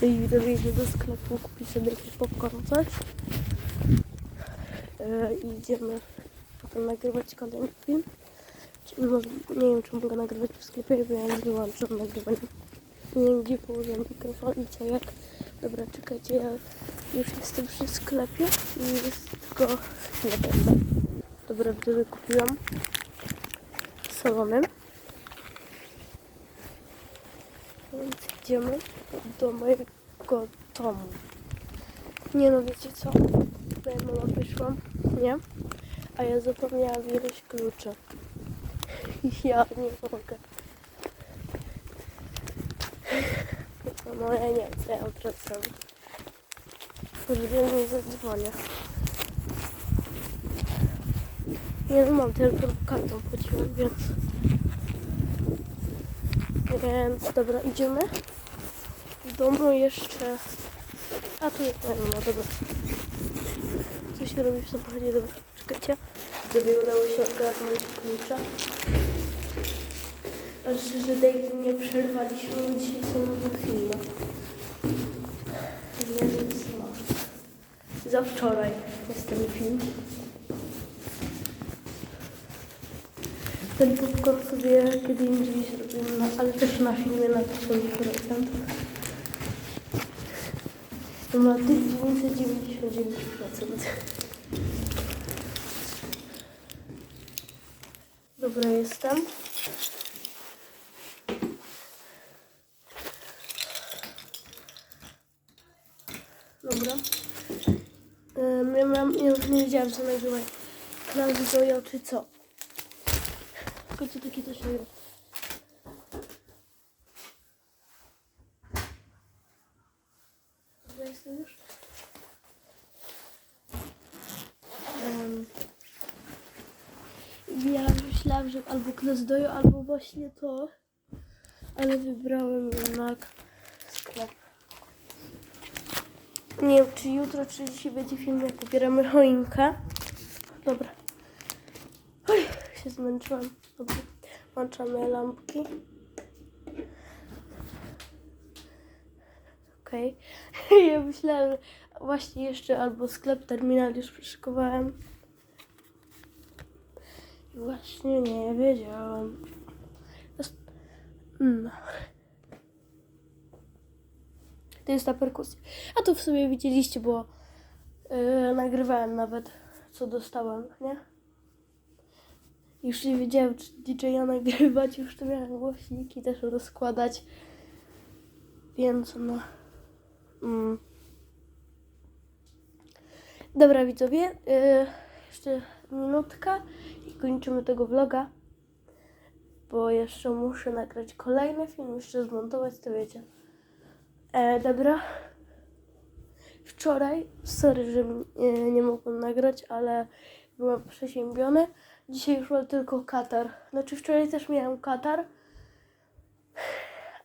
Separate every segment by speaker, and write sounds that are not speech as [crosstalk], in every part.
Speaker 1: Widzowie idę do sklepu kupić sobie jakiś popcorn, coś. Yy, I idziemy potem nagrywać kolejny film. Czyli może, nie wiem, czy mogę nagrywać w sklepie, bo ja już wyłączam nagrywanie. Nie wiem, gdzie położyłem mikrofon i co jak. Dobra, czekajcie, ja już jestem przy sklepie i jest tylko chwilę. Dobra, widzowie kupiłam salony. Więc idziemy do mojego domu. Nie no, wiecie co? Tutaj mama wyszłam, nie? A ja zapomniałam wziąć klucze. [laughs] Ja nie mogę. No ja nie wiem, co ja wracam. Do niej zadzwonię. Nie no, mam telefon kartą płaciłam, więc... Więc dobra, idziemy. W domu jeszcze... A tu jest moja mama, dobra. Co się robi w samochodzie? Dobra, czekajcie. Gdyby udało się ogarnąć klucza. A że Dave nie przerwaliśmy, bo dzisiaj są nowe filmy. Więc no. Za wczoraj jest ten film. Ten popcorn sobie kiedy indziej zrobimy, na, ale też na filmie na 1000%. To ma 999%. Dobra, jestem. Dobra. Ja, mam, ja już nie wiedziałam co nagrywać. Klaudy Zoja czy co? Co takie coś Dobra, jestem już. Ym, ja myślałam, że albo Klas Dojo, albo właśnie to. Ale wybrałem jednak sklep. Nie wiem, czy jutro, czy dzisiaj będzie film, jak ubieramy choinkę. Dobra. Oj, się zmęczyłam. Dobra. Włączamy lampki. Okej. [laughs] Ja myślałam, że właśnie jeszcze albo sklep, terminal już przyszykowałem. I właśnie nie wiedziałam. No. To jest ta perkusja. A to w sumie widzieliście, bo yy, nagrywałem nawet, co dostałem, nie? Już nie wiedziałem, czy DJ-a nagrywać, już to miałem głośniki też rozkładać. Więc no. Mm. Dobra widzowie, yy, jeszcze minutka i kończymy tego vloga. Bo jeszcze muszę nagrać kolejny film, jeszcze zmontować, to wiecie. E, dobra. Wczoraj, sorry, że e, nie mogłem nagrać, ale byłam przeziębiony. Dzisiaj już mam tylko katar. Znaczy wczoraj też miałem katar,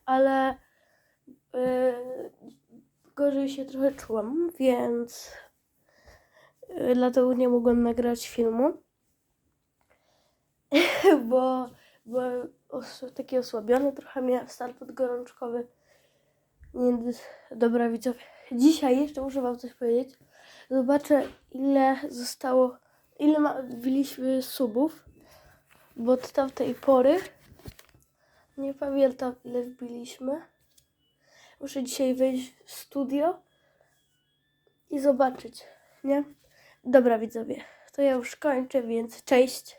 Speaker 1: ale e, gorzej się trochę czułam, więc e, dlatego nie mogłem nagrać filmu, [laughs] bo byłem os- taki osłabiony, trochę miałem stan podgorączkowy. Więc, dobra widzowie, dzisiaj jeszcze muszę wam coś powiedzieć. Zobaczę ile zostało, ile ma, wbiliśmy subów, bo od tamtej pory nie pamiętam ile wbiliśmy. Muszę dzisiaj wejść w studio i zobaczyć, nie? Dobra widzowie, to ja już kończę, więc cześć.